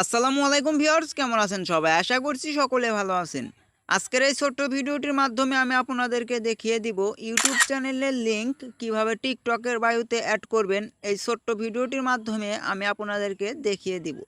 আসসালামু আলাইকুম ভিউয়ার্স, কেমন আছেন সবাই? আশা করছি সকলে ভালো আছেন। আজকের এই ছোট্ট ভিডিওটির মাধ্যমে আমি আপনাদেরকে দেখিয়ে দিব ইউটিউব চ্যানেলের লিংক কীভাবে টিকটকের বায়ুতে অ্যাড করবেন। এই ছোট্ট ভিডিওটির মাধ্যমে আমি আপনাদেরকে দেখিয়ে দিব।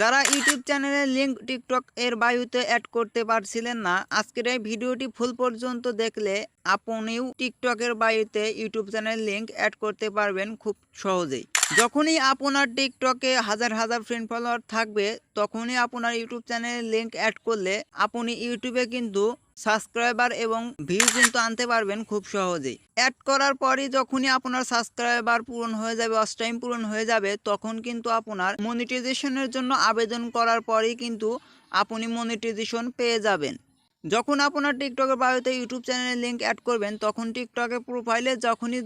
যারা ইউটিউব চ্যানেলের লিঙ্ক টিকটক এর বায়ুতে অ্যাড করতে পারছিলেন না, আজকের এই ভিডিওটি ফুল পর্যন্ত দেখলে আপনিও টিকটকের বায়ুতে ইউটিউব চ্যানেল লিঙ্ক অ্যাড করতে পারবেন খুব সহজেই। যখনই আপনার টিকটকে হাজার হাজার ফ্রেন্ড ফলোয়ার থাকবে, তখনই আপনার ইউটিউব চ্যানেলের লিঙ্ক অ্যাড করলে আপনি ইউটিউবে কিন্তু সাবস্ক্রাইবার এবং ভিউ কিন্তু আনতে পারবেন খুব সহজেই। অ্যাড করার পরই যখনই আপনার সাবস্ক্রাইবার পূরণ হয়ে যাবে ওয়াচ টাইম পূরণ হয়ে যাবে, তখন কিন্তু আপনার মনিটাইজেশনের জন্য আবেদন করার পরই কিন্তু আপনি মনিটাইজেশন পেয়ে যাবেন। যখন আপনার টিকটকের বায়ুতে ইউটিউব চ্যানেলের লিঙ্ক অ্যাড করবেন, তখন টিকটকের প্রোফাইলে যখনই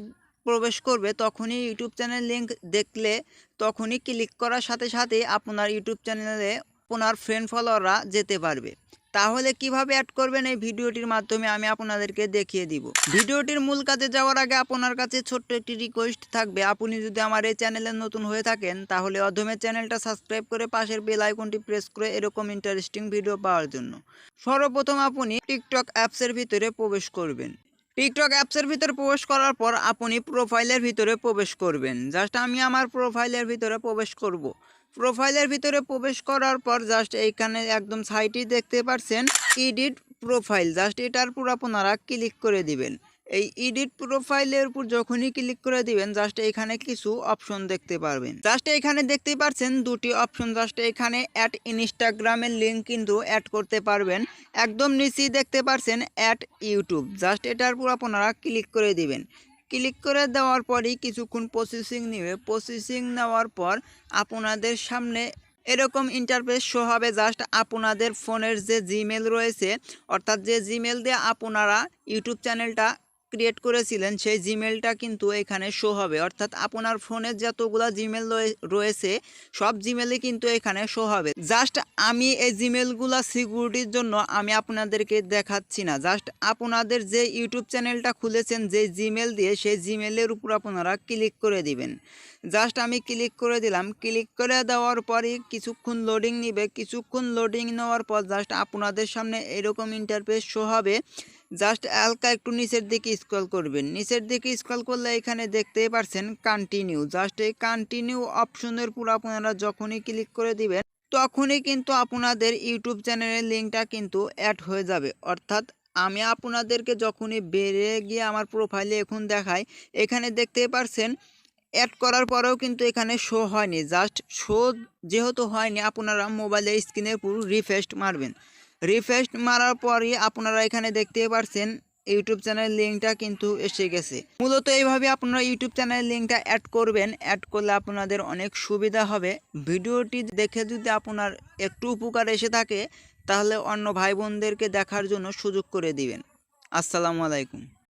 প্রবেশ করবে, তখনই ইউটিউব চ্যানেল লিঙ্ক দেখলে তখনই ক্লিক করার সাথে সাথে আপনার ইউটিউব চ্যানেলে আপনার ফ্রেন্ড ফলোয়াররা যেতে পারবে। তাহলে কীভাবে অ্যাড করবেন এই ভিডিওটির মাধ্যমে আমি আপনাদেরকে দেখিয়ে দিব। ভিডিওটির মূল কাজে যাওয়ার আগে আপনার কাছে ছোট্ট একটি রিকোয়েস্ট থাকবে। আপনি যদি আমার এই চ্যানেলে নতুন হয়ে থাকেন, তাহলে অধমের চ্যানেলটা সাবস্ক্রাইব করে পাশের বেল আইকনটি প্রেস করে এরকম ইন্টারেস্টিং ভিডিও পাওয়ার জন্য। সর্বপ্রথম আপনি টিকটক অ্যাপসের ভিতরে প্রবেশ করবেন। টিকটক অ্যাপসের ভিতরে প্রবেশ করার পর আপনি প্রোফাইলের ভিতরে প্রবেশ করবেন। জাস্ট আমি আমার প্রোফাইলের ভিতরে প্রবেশ করব। প্রোফাইলের ভিতরে প্রবেশ করার পর জাস্ট এইখানে একদম সাইটে দেখতে পাচ্ছেন এডিট প্রোফাইল জাস্ট এটার পুরো আপনারা ক্লিক করে দিবেন। এই এডিট প্রোফাইলের উপর যখনই ক্লিক করে দিবেন জাস্ট এখানে কিছু অপশন দেখতে পারবেন। জাস্ট এখানে দেখতে পাচ্ছেন দুটি অপশন জাস্ট এখানে অ্যাড ইনস্টাগ্রামের লিঙ্ক কিন্তু অ্যাড করতে পারবেন। একদম নিচেই দেখতে পাচ্ছেন অ্যাড ইউটিউব জাস্ট এটার উপর আপনারা ক্লিক করে দিবেন। ক্লিক করে দেওয়ার পরই কিছুক্ষণ প্রসেসিং নেবে। প্রসেসিং নেওয়ার পর আপনাদের সামনে এরকম ইন্টারফেস শো হবে। জাস্ট আপনাদের ফোনের যে জিমেল রয়েছে, অর্থাৎ যে জিমেল দিয়ে আপনারা ইউটিউব চ্যানেলটা ক্রিয়েট করেছিলেন, সেই জিমেলটা কিন্তু এখানে শো হবে। অর্থাৎ আপনার ফোনে যতগুলো জিমেল রয়েছে, সব জিমেলই কিন্তু এখানে শো হবে। জাস্ট আমি এই জিমেলগুলো সিকিউরিটির জন্য আমি আপনাদেরকে দেখাচ্ছি না। জাস্ট আপনাদের যে ইউটিউব চ্যানেলটা খুলেছেন, যে জিমেল দিয়ে, সেই জিমেলের উপর আপনারা ক্লিক করে দিবেন। জাস্ট আমি ক্লিক করে দিলাম। ক্লিক করে দেওয়ার পরই কিছুক্ষণ লোডিং নিবে। কিছুক্ষণ লোডিং নেওয়ার পর জাস্ট আপনাদের সামনে এরকম ইন্টারফেস শো হবে। জাস্ট হালকা একটু নিচের দিকে স্ক্রল করবেন। নিচের দিকে স্ক্রল করলে এখানে দেখতেই পারছেন কন্টিনিউ জাস্ট এই কন্টিনিউ অপশনের পুরো আপনারা যখনই ক্লিক করে দিবেন, তখনই কিন্তু আপনাদের ইউটিউব চ্যানেলের লিঙ্কটা কিন্তু অ্যাড হয়ে যাবে। অর্থাৎ আমি আপনাদেরকে যখনই বেড়ে গিয়ে আমার প্রোফাইলে এখন দেখাই, এখানে দেখতে পারছেন অ্যাড করার পরেও কিন্তু এখানে শো হয়নি। জাস্ট শো যেহেতু হয়নি, আপনারা মোবাইলের স্ক্রিনের পুরো রিফ্রেশ মারবেন। রিফ্রেশ মারার পরই আপনারা এখানে দেখতে পারছেন ইউটিউব চ্যানেল লিঙ্কটা কিন্তু এসে গেছে। মূলত এইভাবে আপনারা ইউটিউব চ্যানেল লিঙ্কটা অ্যাড করবেন। অ্যাড করলে আপনাদের অনেক সুবিধা হবে। ভিডিওটি দেখে যদি আপনার একটু উপকার এসে থাকে, তাহলে অন্য ভাই বোনদেরকে দেখার জন্য সুযোগ করে দিবেন। আসসালামু আলাইকুম।